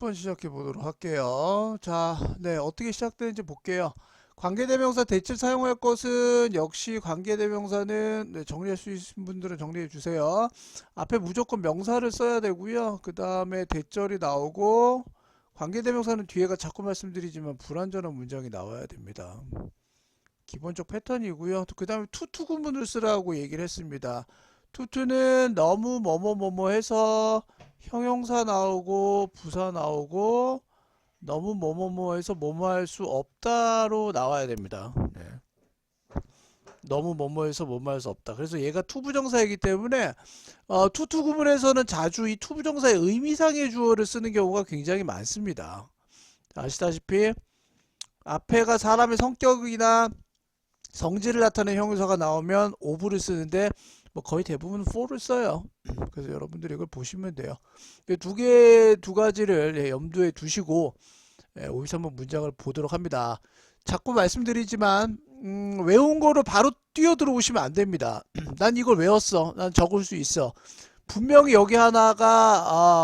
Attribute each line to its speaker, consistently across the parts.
Speaker 1: 10번 시작해 보도록 할게요. 자, 네, 어떻게 시작되는지 볼게요. 관계대명사 대체 사용할 것은 역시 관계대명사는 네, 정리할 수 있는 분들은 정리해 주세요. 앞에 무조건 명사를 써야 되고요. 그 다음에 대절이 나오고 관계대명사는 뒤에가 자꾸 말씀드리지만 불완전한 문장이 나와야 됩니다. 기본적 패턴이고요. 그 다음에 투투 구문을 쓰라고 얘기를 했습니다. 투투는 너무 뭐뭐뭐뭐 해서 형용사 나오고 부사 나오고 너무 뭐뭐뭐 해서 뭐뭐 할 수 없다로 나와야 됩니다. 네. 너무 뭐뭐 해서 뭐뭐 할 수 없다. 그래서 얘가 투부정사이기 때문에 어, 투투 구문에서는 자주 이 투부정사의 의미상의 주어를 쓰는 경우가 굉장히 많습니다. 아시다시피 앞에가 사람의 성격이나 성질을 나타내는 형용사가 나오면 오브를 쓰는데 뭐 거의 대부분 for를 써요. 그래서 여러분들이 이걸 보시면 돼요. 두 개, 두 가지를 예, 염두에 두시고 예, 53번 문장을 보도록 합니다. 자꾸 말씀드리지만 음, 외운 거로 바로 뛰어 들어오시면 안 됩니다. 난 이걸 외웠어. 난 적을 수 있어. 분명히 여기 하나가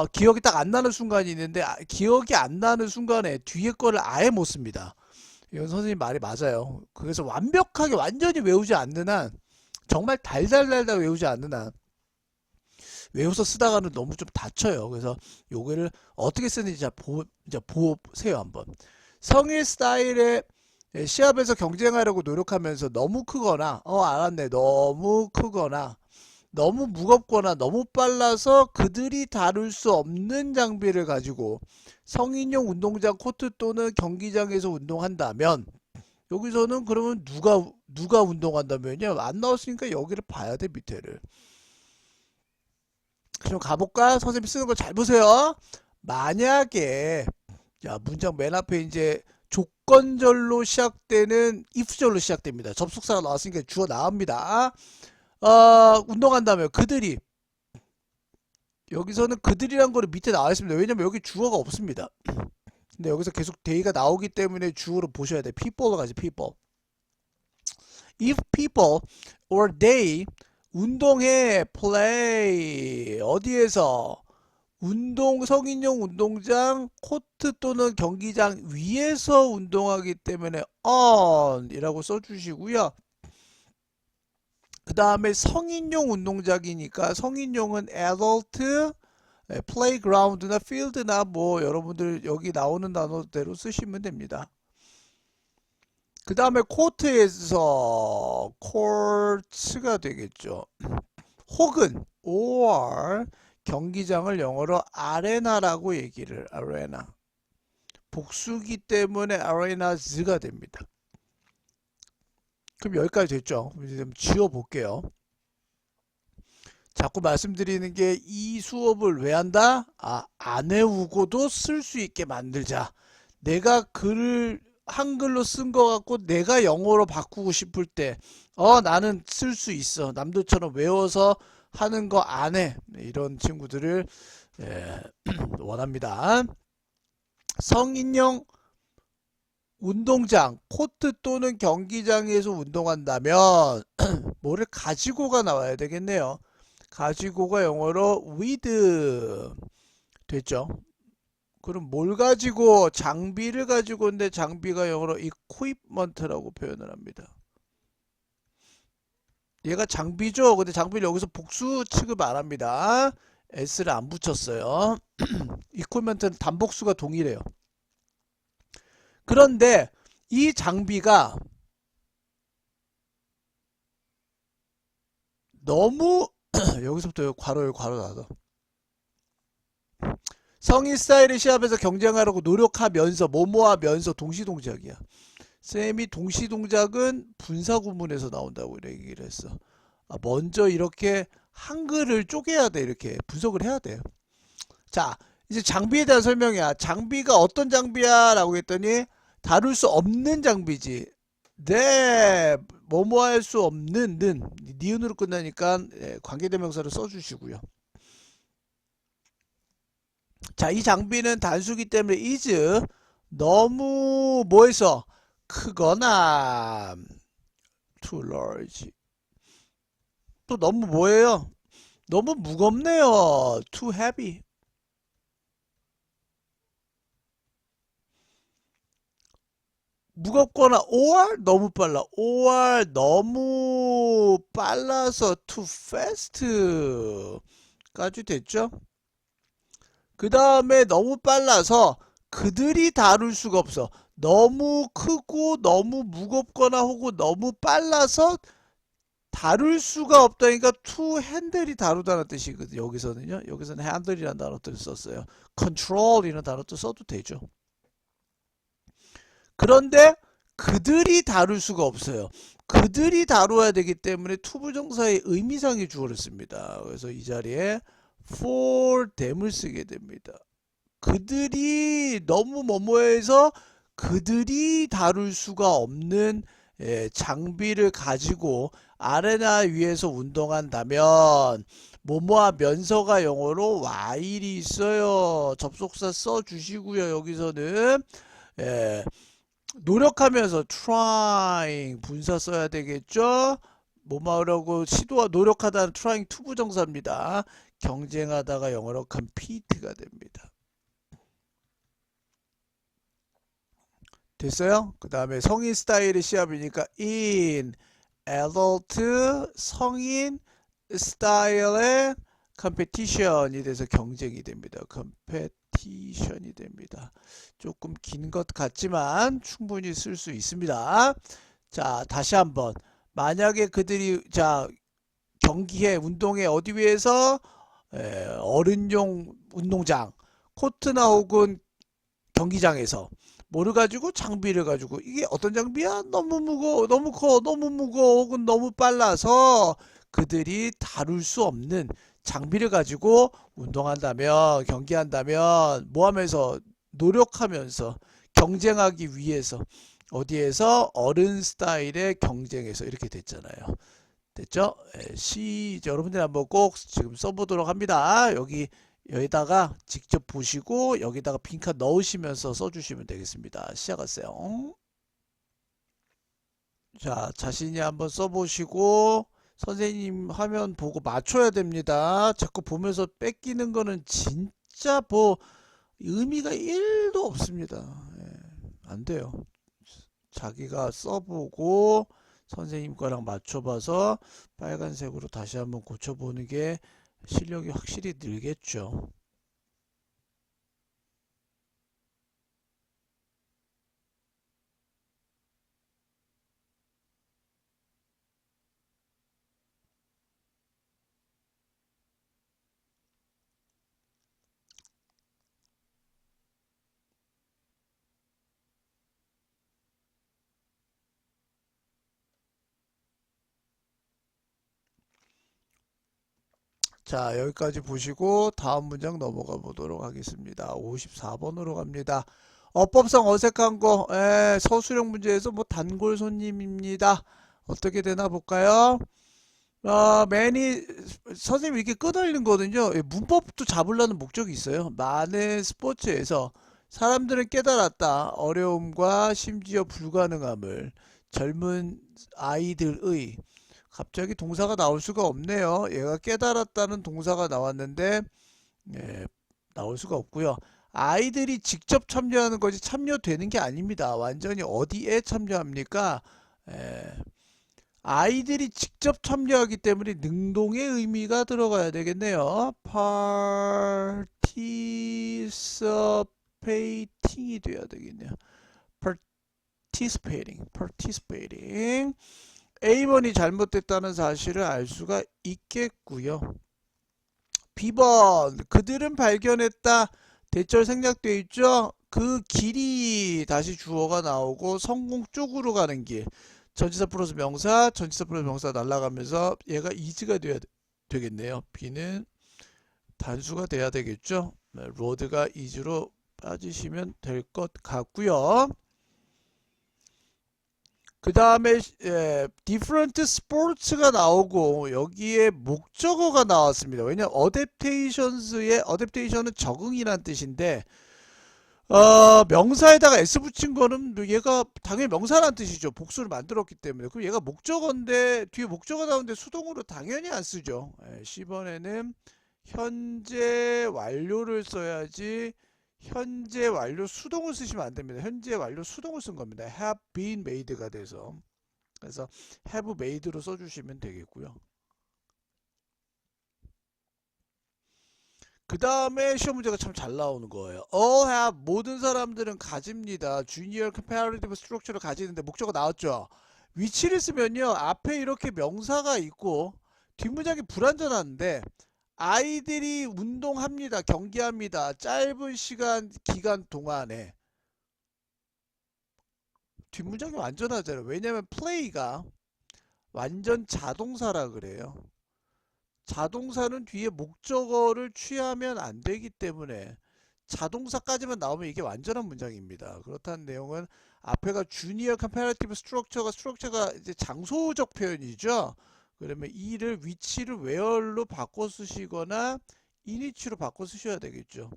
Speaker 1: 아, 기억이 딱 안 나는 순간이 있는데 아, 기억이 안 나는 순간에 뒤에 거를 아예 못 씁니다. 이건 선생님 말이 맞아요. 그래서 완벽하게 완전히 외우지 않는 한 정말 달달달달 외우지 않는 한 외워서 쓰다가는 너무 좀 다쳐요. 그래서 요거를 어떻게 쓰는지 자 보, 이제 보세요 한번. 성일 스타일의 시합에서 경쟁하려고 노력하면서 너무 크거나 어 알았네 너무 크거나 너무 무겁거나 너무 빨라서 그들이 다룰 수 없는 장비를 가지고 성인용 운동장 코트 또는 경기장에서 운동한다면 여기서는 그러면 누가 누가 운동한다면요. 안 나왔으니까 여기를 봐야 돼 밑에를. 그럼 가볼까? 선생님 쓰는 거 잘 보세요. 만약에 자 문장 맨 앞에 이제 조건절로 시작되는 if절로 시작됩니다. 접속사가 나왔으니까 주어 나옵니다. 어 운동한다면 그들이 여기서는 그들이란 거를 밑에 나와 있습니다. 왜냐면 여기 주어가 없습니다 근데 여기서 계속 데이가 나오기 때문에 주어로 보셔야 돼. people로 가지, people. If people or they 운동해, play 어디에서 운동 성인용 운동장 코트 또는 경기장 위에서 운동하기 때문에 on 이라고 써주시고요. 그 다음에 성인용 운동장이니까 성인용은 adult 네, 플레이그라운드나 필드나 뭐 여러분들 여기 나오는 단어대로 쓰시면 됩니다. 그 다음에 코트에서 코트가 되겠죠. 혹은 or 경기장을 영어로 아레나라고 얘기를 아레나 복수기 때문에 아레나즈가 됩니다. 그럼 여기까지 됐죠. 이제 좀 지워 볼게요. 자꾸 말씀드리는 게 이 수업을 왜 한다? 아, 안 외우고도 쓸 수 있게 만들자. 내가 글을 한글로 쓴 거 같고 내가 영어로 바꾸고 싶을 때, 어, 나는 쓸 수 있어. 남들처럼 외워서 하는 거 안 해. 네, 이런 친구들을 예, 원합니다. 성인용 운동장, 코트 또는 경기장에서 운동한다면 뭐를 가지고가 나와야 되겠네요. 가지고가 영어로 with 됐죠. 그럼 뭘 가지고 장비를 가지고인데 장비가 영어로 equipment라고 표현을 합니다. 얘가 장비죠. 근데 장비를 여기서 복수 취급 안 합니다. s를 안 붙였어요. equipment는 단복수가 동일해요. 그런데 이 장비가 너무 여기서부터 괄호에 괄호 나서 성인 스타일의 시합에서 경쟁하려고 노력하면서 뭐뭐하면서 동시동작이야. 쌤이 동시동작은 분사구문에서 나온다고 얘기를 했어. 아, 먼저 이렇게 한글을 쪼개야 돼. 이렇게 분석을 해야 돼. 자, 이제 장비에 대한 설명이야. 장비가 어떤 장비야? 라고 했더니 다룰 수 없는 장비지. 네, 뭐뭐 할 수 없는 는 니은으로 끝나니까 예, 관계대명사를 써주시고요. 자, 이 장비는 단수기 때문에 is 너무 뭐해서 크거나 too large 또 너무 뭐예요? 너무 무겁네요. too heavy 무겁거나 or 너무 빨라. or 너무 빨라서 too fast까지 됐죠? 그 다음에 너무 빨라서 그들이 다룰 수가 없어. 너무 크고 너무 무겁거나 혹은 너무 빨라서 다룰 수가 없다니까 to handle이 다루다는 뜻이거든요. 여기서는요. 여기서는 handle이라는 단어를 썼어요. control이라는 단어도 써도 되죠. 그런데 그들이 다룰 수가 없어요. 그들이 다루어야 되기 때문에 투부정사의 의미상의 주어를 씁니다. 그래서 이 자리에 for them을 쓰게 됩니다. 그들이 너무 뭐뭐해서 그들이 다룰 수가 없는 예, 장비를 가지고 아레나 위에서 운동한다면 뭐뭐하면서가 영어로 while이 있어요. 접속사 써 주시고요. 여기서는 예, 노력하면서 trying 분사 써야 되겠죠. 뭐뭐하려고 시도와 노력하다는 trying 투부정사입니다. 경쟁하다가 영어로 compete가 됩니다. 됐어요? 그 다음에 성인 스타일의 시합이니까 in adult 성인 스타일의 competition이 돼서 경쟁이 됩니다. competition 이 됩니다. 조금 긴 것 같지만 충분히 쓸 수 있습니다. 자, 다시 한번. 만약에 그들이 자 경기에 운동회 어디 위해서 에, 어른용 운동장 코트나 혹은 경기장에서 뭐를 가지고 장비를 가지고 이게 어떤 장비야? 너무 무거워, 너무 커, 너무 무거워, 혹은 너무 빨라서 그들이 다룰 수 없는 장비를 가지고 운동한다면, 경기한다면, 뭐 하면서, 노력하면서, 경쟁하기 위해서, 어디에서? 어른 스타일의 경쟁에서 이렇게 됐잖아요. 됐죠? 예, 시, 여러분들 한번 꼭 지금 써보도록 합니다. 여기 여기다가 직접 보시고 여기다가 빈칸 넣으시면서 써주시면 되겠습니다. 시작하세요. 자, 자신이 한번 써보시고 선생님 화면 보고 맞춰야 됩니다. 자꾸 보면서 뺏기는 거는 진짜 뭐 의미가 1도 없습니다. 예, 안 돼요. 자기가 써보고 선생님 거랑 맞춰봐서 빨간색으로 다시 한번 고쳐보는 게 실력이 확실히 늘겠죠. 자, 여기까지 보시고 다음 문장 넘어가 보도록 하겠습니다. 54번으로 갑니다. 어법상 어색한 거, 에, 서술형 문제에서 뭐 단골 손님입니다. 어떻게 되나 볼까요? 어, many, 선생님이 이렇게 끄달린 거는요, 예, 문법도 잡으려는 목적이 있어요. 많은 스포츠에서 사람들은 깨달았다. 어려움과 심지어 불가능함을 젊은 아이들의 갑자기 동사가 나올 수가 없네요. 얘가 깨달았다는 동사가 나왔는데 예, 나올 수가 없고요. 아이들이 직접 참여하는 것이 참여되는 게 아닙니다. 완전히 어디에 참여합니까? 예, 아이들이 직접 참여하기 때문에 능동의 의미가 들어가야 되겠네요. participating이 돼야 되겠네요. participating, participating. A번이 잘못됐다는 사실을 알 수가 있겠고요. B번 그들은 발견했다. 대절 생략되어 있죠. 그 길이 다시 주어가 나오고 성공 쪽으로 가는 길. 전치사 플러스 명사, 전치사 플러스 명사 날라가면서 얘가 이즈가 돼야 되겠네요. B는 단수가 돼야 되겠죠. 네, 로드가 이즈로 빠지시면 될 것 같고요. 그 다음에 예, different sports가 나오고 여기에 목적어가 나왔습니다. 왜냐 adaptations의 adaptation은 적응이란 뜻인데 어, 명사에다가 s 붙인 거는 얘가 당연히 명사란 뜻이죠. 복수를 만들었기 때문에. 그럼 얘가 목적어인데 뒤에 목적어 나오는데 수동으로 당연히 안 쓰죠. 예, 10번에는 현재 완료를 써야지 현재 완료 수동을 쓰시면 안 됩니다. 현재 완료 수동을 쓴 겁니다. have been made가 돼서 그래서 have made로 써주시면 되겠고요. 그 다음에 시험 문제가 참 잘 나오는 거예요. All have 모든 사람들은 가집니다. Junior comparative structure를 가지는데 목적어 나왔죠. 위치를 쓰면요 앞에 이렇게 명사가 있고 뒷문장이 불완전한데 아이들이 운동합니다. 경기합니다. 짧은 시간 기간 동안에 뒷문장이 완전하잖아요. 왜냐면 play가 완전 자동사라 그래요. 자동사는 뒤에 목적어를 취하면 안 되기 때문에 자동사까지만 나오면 이게 완전한 문장입니다. 그렇다는 내용은 앞에가 주니어 컴패러티브 스트럭처가 스트럭처가 이제 장소적 표현이죠. 그러면 이를 위치를 where로 바꿔 쓰시거나 in이치로 바꿔 쓰셔야 되겠죠.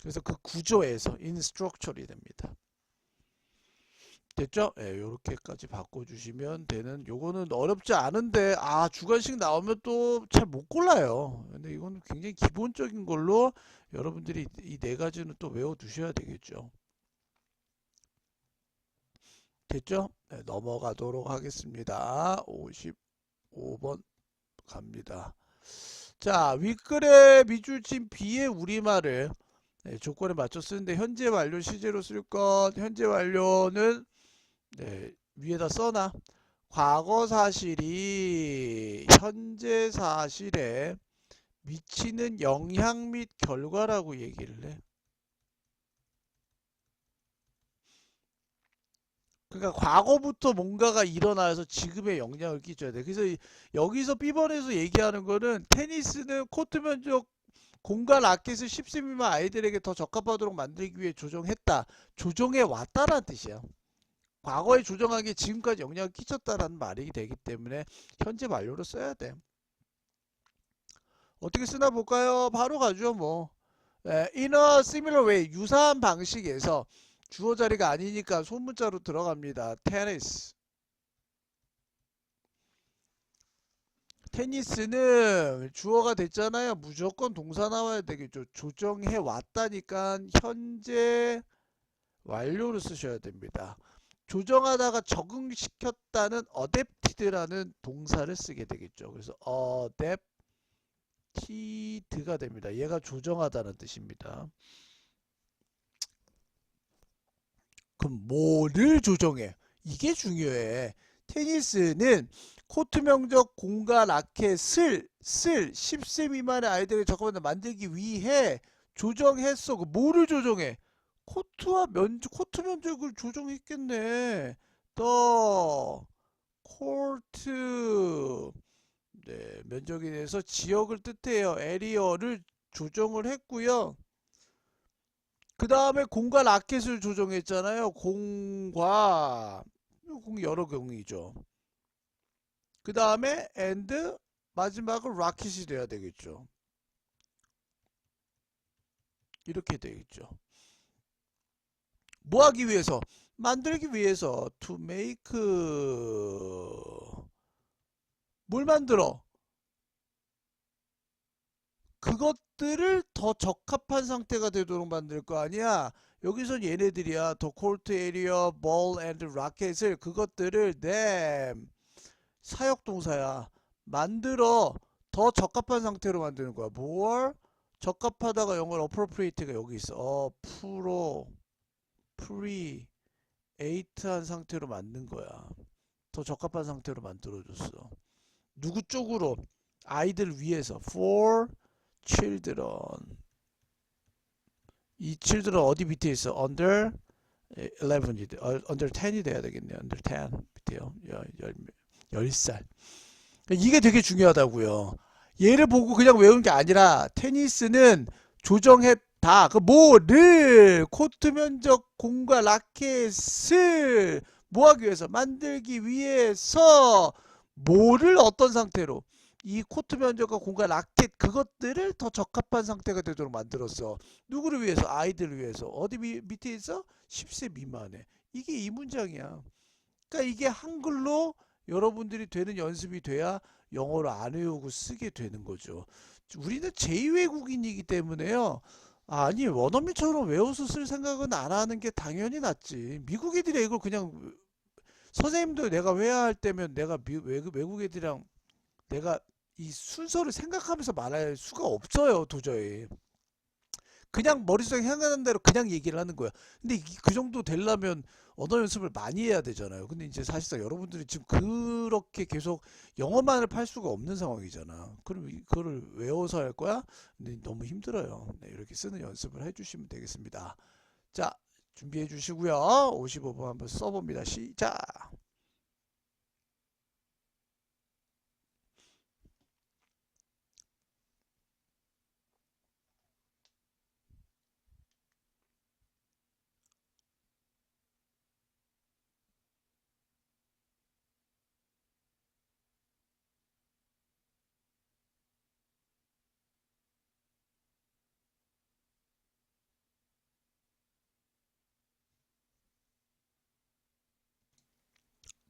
Speaker 1: 그래서 그 구조에서 structure이 됩니다. 됐죠? 예, 요렇게까지 바꿔주시면 되는 요거는 어렵지 않은데 아 주관식 나오면 또 잘 못 골라요. 근데 이건 굉장히 기본적인 걸로 여러분들이 이 네 가지는 또 외워 두셔야 되겠죠. 됐죠? 네, 넘어가도록 하겠습니다. 55번 갑니다. 자, 윗글에 밑줄친 B의 우리말을 네, 조건에 맞춰 쓰는데 현재 완료 시제로 쓸 것 현재 완료는 네, 위에다 써놔. 과거 사실이 현재 사실에 미치는 영향 및 결과라고 얘기를 해. 그러니까 과거부터 뭔가가 일어나서 지금의 영향을 끼쳐야 돼. 그래서 이- 여기서 B번에서 얘기하는 거는 테니스는 코트 면적 공간 라켓을 10세 미만 아이들에게 더 적합하도록 만들기 위해 조정했다. 조정해 왔다라는 뜻이야. 과거에 조정한 게 지금까지 영향을 끼쳤다라는 말이 되기 때문에 현재 완료로 써야 돼. 어떻게 쓰나 볼까요? 바로 가죠 뭐. 에, in a similar way 유사한 방식에서 주어 자리가 아니니까 소문자로 들어갑니다. 테니스. 테니스는 주어가 됐잖아요. 무조건 동사 나와야 되겠죠. 조정해 왔다니까 현재 완료로 쓰셔야 됩니다. 조정하다가 적응시켰다는 adapted라는 동사를 쓰게 되겠죠. 그래서 adapted가 됩니다. 얘가 조정하다는 뜻입니다. 그럼 뭐를 조정해? 이게 중요해. 테니스는 코트 면적 공간 라켓을 쓸 10세 미만의 아이들을 적합하게 만들기 위해 조정했어. 그 뭐를 조정해? 코트와 면적, 코트 면적을 조정했겠네. 더 코트 네, 면적에 대해서 지역을 뜻해요. 에리어를 조정을 했고요. 그 다음에 공과 라켓을 조정했잖아요. 공과 공 여러 공이죠. 그 다음에 and 마지막은 라켓이 돼야 되겠죠. 이렇게 되겠죠. 뭐 하기 위해서? 만들기 위해서 to make 뭘 만들어? 그것들을 더 적합한 상태가 되도록 만들 거 아니야. 여기선 얘네들이야. 더 콜트 에리어, ball and rocket을 그것들을 them 사역 동사야. 만들어 더 적합한 상태로 만드는 거야. 뭘 적합하다가 영어로 appropriate가 여기 있어. 어, 프로 프리 에이트한 상태로 만든 거야. 더 적합한 상태로 만들어줬어. 누구 쪽으로? 아이들 위해서. For children. 이 children 어디 밑에 있어? Under 11이 돼. 어, under 10이 돼야 되겠네. under 10 밑에요. 열, 열, 10살. 이게 되게 중요하다고요. 얘를 보고 그냥 외우는 게 아니라 테니스는 조정했다. 그 뭐를 코트 면적 공과 라켓을 뭐 하기 위해서 만들기 위해서 뭐를 어떤 상태로 이 코트 면적과 공간 라켓 그것들을 더 적합한 상태가 되도록 만들었어. 누구를 위해서? 아이들을 위해서. 어디 미, 밑에 있어? 10세 미만에. 이게 이 문장이야. 그러니까 이게 한글로 여러분들이 되는 연습이 돼야 영어를 안 외우고 쓰게 되는 거죠. 우리는 제2외국인이기 때문에요. 아니 원어민처럼 외워서 쓸 생각은 안 하는 게 당연히 낫지. 미국 애들이 이걸 그냥 선생님도 내가 회화할 때면 내가 미, 외국, 외국 애들이랑 내가 이 순서를 생각하면서 말할 수가 없어요 도저히. 그냥 머릿속에 생각나는 대로 그냥 얘기를 하는 거야. 근데 이- 그 정도 되려면 언어 연습을 많이 해야 되잖아요. 근데 이제 사실상 여러분들이 지금 그렇게 계속 영어만을 팔 수가 없는 상황이잖아. 그럼 이- 그거를 외워서 할 거야? 근데 너무 힘들어요. 네, 이렇게 쓰는 연습을 해주시면 되겠습니다. 자, 준비해 주시고요. 55번 한번 써봅니다. 시작!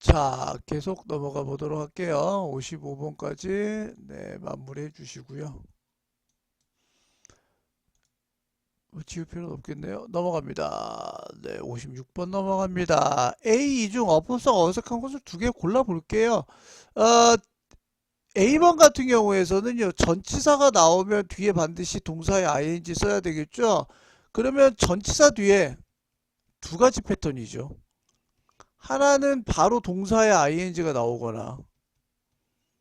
Speaker 1: 자, 계속 넘어가 보도록 할게요. 55번까지 네, 마무리해 주시고요. 뭐 지울 필요는 없겠네요. 넘어갑니다. 네, 56번 넘어갑니다. A 중 어법상 어색한 것을 두 개 골라 볼게요. 어, A번 같은 경우에서는요, 전치사가 나오면 뒤에 반드시 동사의 ing 써야 되겠죠? 그러면 전치사 뒤에 두 가지 패턴이죠. 하나는 바로 동사의 ing가 나오거나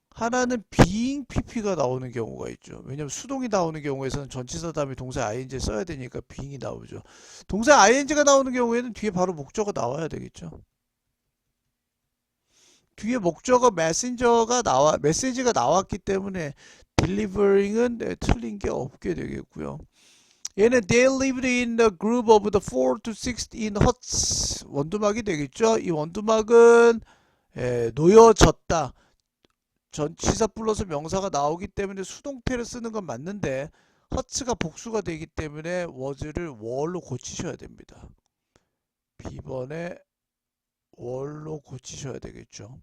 Speaker 1: 하나는 being pp가 나오는 경우가 있죠. 왜냐면 수동이 나오는 경우에서는 전치사 다음에 동사 ing 써야 되니까 being이 나오죠. 동사 ing가 나오는 경우에는 뒤에 바로 목적어 나와야 되겠죠. 뒤에 목적어 messenger가 나와 메시지가 나왔기 때문에 delivering은 네, 틀린 게 없게 되겠고요. 얘는 lived in a group of the four to six in huts 원두막이 되겠죠. 이 원두막은 에, 놓여졌다. 전치사 플러스 명사가 나오기 때문에 수동태를 쓰는 건 맞는데 허츠가 복수가 되기 때문에 was를 were로 고치셔야 됩니다. B번에 were로 고치셔야 되겠죠.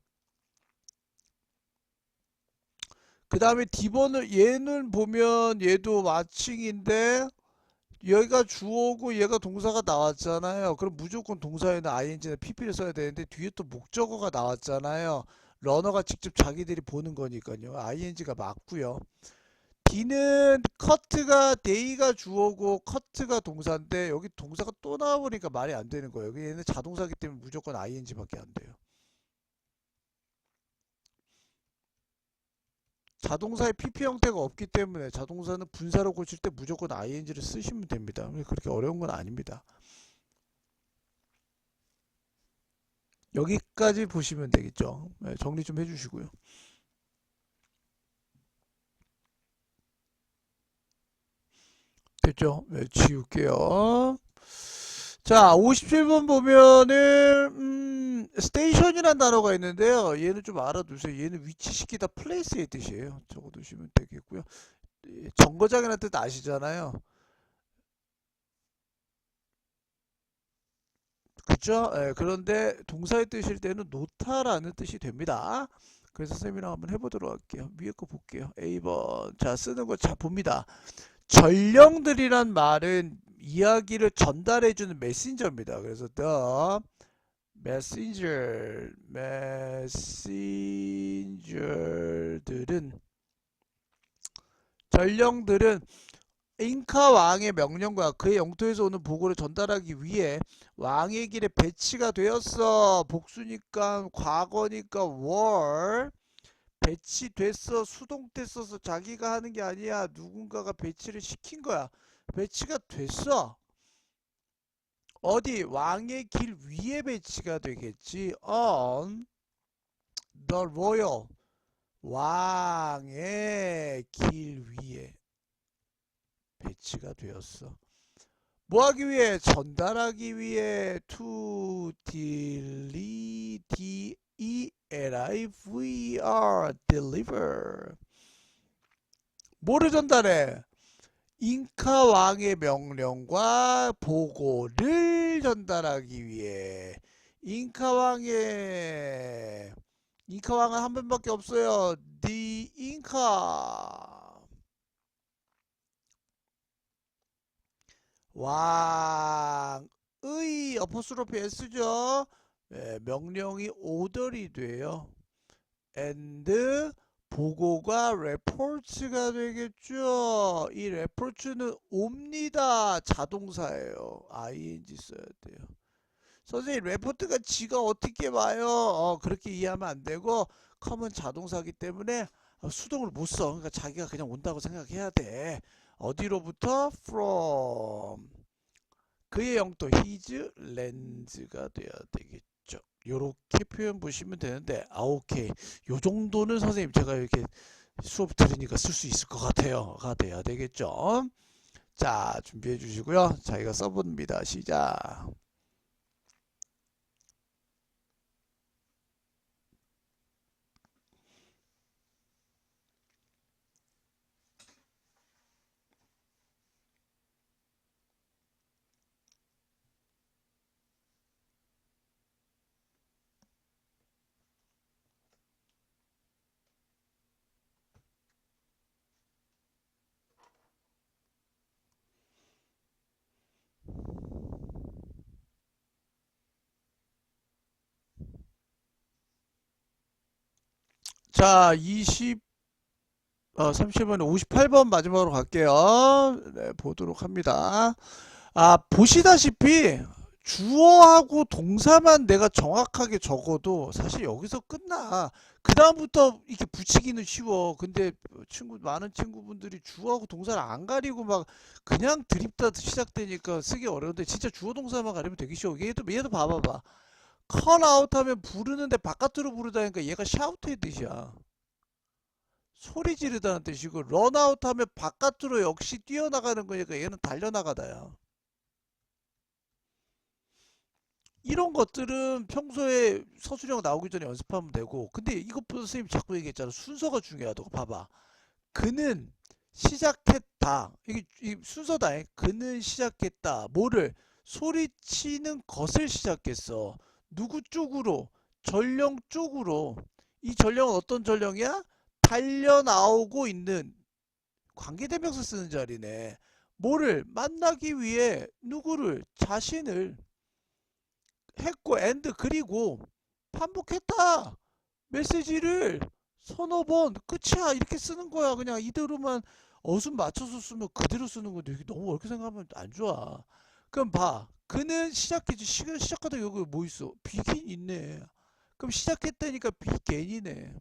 Speaker 1: 그 다음에 D번을 얘는 보면 얘도 마칭인데 여기가 주어고 얘가 동사가 나왔잖아요. 그럼 무조건 동사에는 ing나 pp를 써야 되는데 뒤에 또 목적어가 나왔잖아요. 러너가 직접 자기들이 보는 거니까요. ing가 맞고요. D는 커트가 day가 주어고 커트가 동사인데 여기 동사가 또 나와보니까 말이 안 되는 거예요. 얘는 자동사기 때문에 무조건 ing밖에 안 돼요. 자동사의 pp 형태가 없기 때문에 자동사는 분사로 고칠 때 무조건 ing를 쓰시면 됩니다. 그렇게 어려운 건 아닙니다. 여기까지 보시면 되겠죠. 네, 정리 좀 해주시고요. 됐죠? 네, 지울게요. 자, 57번 보면은 음, 스테이션 이라는 단어가 있는데요. 얘는 좀 알아두세요. 얘는 위치시키다 플레이스의 뜻이에요. 적어두시면 되겠고요. 예, 정거장이라는 뜻 아시잖아요. 그죠? 예, 그런데 동사의 뜻일 때는 놓다라는 뜻이 됩니다. 그래서 쌤이랑 한번 해보도록 할게요. 위에 거 볼게요. A번. 자, 쓰는 거 자, 봅니다. 전령들이란 말은 이야기를 전달해주는 메신저입니다. 그래서 the messenger, messenger들은 전령들은 잉카 왕의 명령과 그의 영토에서 오는 보고를 전달하기 위해 왕의 길에 배치가 되었어. 복수니까 과거니까 월 배치됐어. 수동태 써서 자기가 하는 게 아니야. 누군가가 배치를 시킨 거야. 배치가 됐어. 어디 왕의 길 위에 배치가 되겠지. on the royal 왕의 길 위에 배치가 되었어. 뭐 하기 위해? 전달하기 위해 to deli d e l i v r deliver 뭐를 전달해? 잉카 왕의 명령과 보고를 전달하기 위해 잉카 왕의 잉카 왕은 한 번밖에 없어요. The 잉카 왕의 어퍼스로피 s죠. 예, 명령이 오더리 돼요. and 보고가 report가 되겠죠. 이 report는 옵니다. 자동사예요. ing 써야 돼요. 선생님 레포트가 지가 어떻게 봐요? 어, 그렇게 이해하면 안 되고 컴은 자동사기 때문에 어, 수동을 못 써. 그러니까 자기가 그냥 온다고 생각해야 돼. 어디로부터? from 그의 영토 his lands가 돼야 되겠죠. 요렇게 표현 보시면 되는데 아 오케이 요 정도는 선생님 제가 이렇게 수업 들으니까 쓸 수 있을 것 같아요.가 돼야 되겠죠. 자 준비해 주시고요. 자기가 써봅니다. 시작. 자, 20, 어, 30번에 58번 마지막으로 갈게요. 네, 보도록 합니다. 아, 보시다시피 주어하고 동사만 내가 정확하게 적어도 사실 여기서 끝나. 그 다음부터 이렇게 붙이기는 쉬워. 근데 친구, 많은 친구분들이 주어하고 동사를 안 가리고 막 그냥 드립다 시작되니까 쓰기 어려운데 진짜 주어 동사만 가리면 되게 쉬워. 얘도, 얘도 봐봐봐. 컬 아웃 하면 부르는데 바깥으로 부르다니까 얘가 샤우트의 뜻이야. 소리 지르다는 뜻이고 런 아웃 하면 바깥으로 역시 뛰어나가는 거니까 얘는 달려나가다야. 이런 것들은 평소에 서술형 나오기 전에 연습하면 되고 근데 이것보다 선생님 자꾸 얘기했잖아. 순서가 중요하다고. 봐봐. 그는 시작했다. 이게 이 순서다. 그는 시작했다. 뭐를? 소리치는 것을 시작했어 누구 쪽으로? 전령 쪽으로. 이 전령은 어떤 전령이야? 달려 나오고 있는 관계대명사 쓰는 자리네. 뭐를 만나기 위해 누구를 자신을 했고 and 그리고 반복했다. 메시지를 서너 번 끝이야 이렇게 쓰는 거야. 그냥 이대로만 어순 맞춰서 쓰면 그대로 쓰는 건데 너무 어렵게 생각하면 안 좋아. 그럼 봐. 그는 시작했지. 시간 시작하다 여기 뭐 있어? 비긴 있네. 그럼 시작했다니까 비겐이네.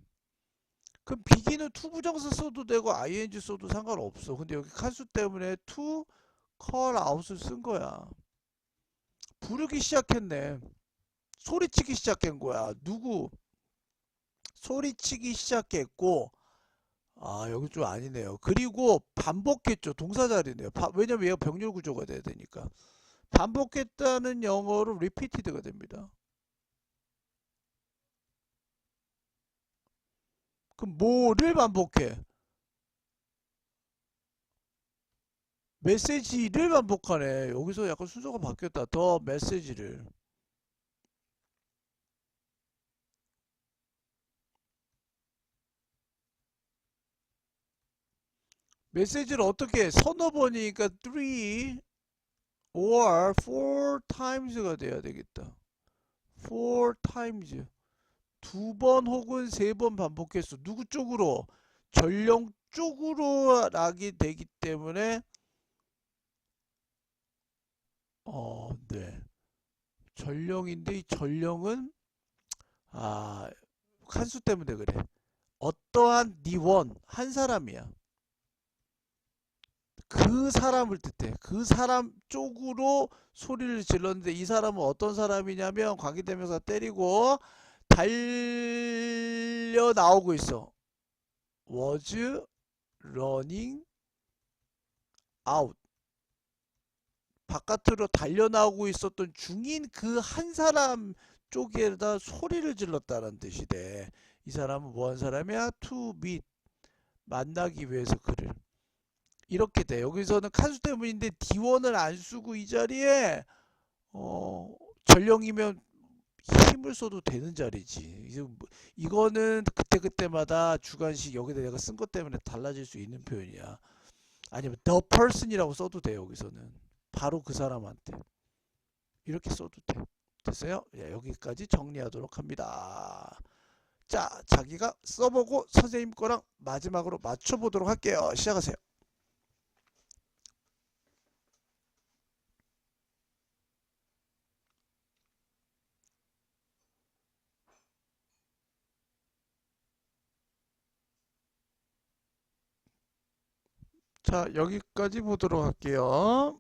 Speaker 1: 그럼 비긴은 투 부정사 써도 되고 ing 써도 상관없어. 근데 여기 칸수 때문에 투컬 아웃을 쓴 거야. 부르기 시작했네. 소리치기 시작한 거야. 누구? 소리치기 시작했고 아 여기 좀 아니네요. 그리고 반복했죠. 동사 자리네요. 왜냐면 얘가 병렬 구조가 돼야 되니까. 반복했다는 영어로 repeated가 됩니다. 그럼 뭐를 반복해? 메시지를 반복하네. 여기서 약간 순서가 바뀌었다. 더 메시지를. 메시지를 어떻게 서너 번이니까 3 or four times가 돼야 되겠다. four times 두 번 혹은 세 번 반복했어. 누구 쪽으로? 전령 쪽으로 락이 되기 때문에 어, 네. 전령인데 이 전령은 아, 칸수 때문에 그래. 어떠한 니원 한 사람이야. 그 사람을 뜻해. 그 사람 쪽으로 소리를 질렀는데 이 사람은 어떤 사람이냐면 관계대명사 때리고 달려 나오고 있어. was running out. 바깥으로 달려 나오고 있었던 중인 그 한 사람 쪽에다 소리를 질렀다는 뜻이 돼. 이 사람은 뭐 한 사람이야? to meet. 만나기 위해서 그를. 이렇게 돼. 여기서는 칸수 때문인데 D1을 안 쓰고 이 자리에 어, 전령이면 힘을 써도 되는 자리지. 뭐, 이거는 그때그때마다 주관식 여기다 내가 쓴 것 때문에 달라질 수 있는 표현이야. 아니면 the person이라고 써도 돼 여기서는. 바로 그 사람한테. 이렇게 써도 돼. 됐어요? 예, 여기까지 정리하도록 합니다. 자, 자기가 써보고 선생님 거랑 마지막으로 맞춰보도록 할게요. 시작하세요. 자, 여기까지 보도록 할게요.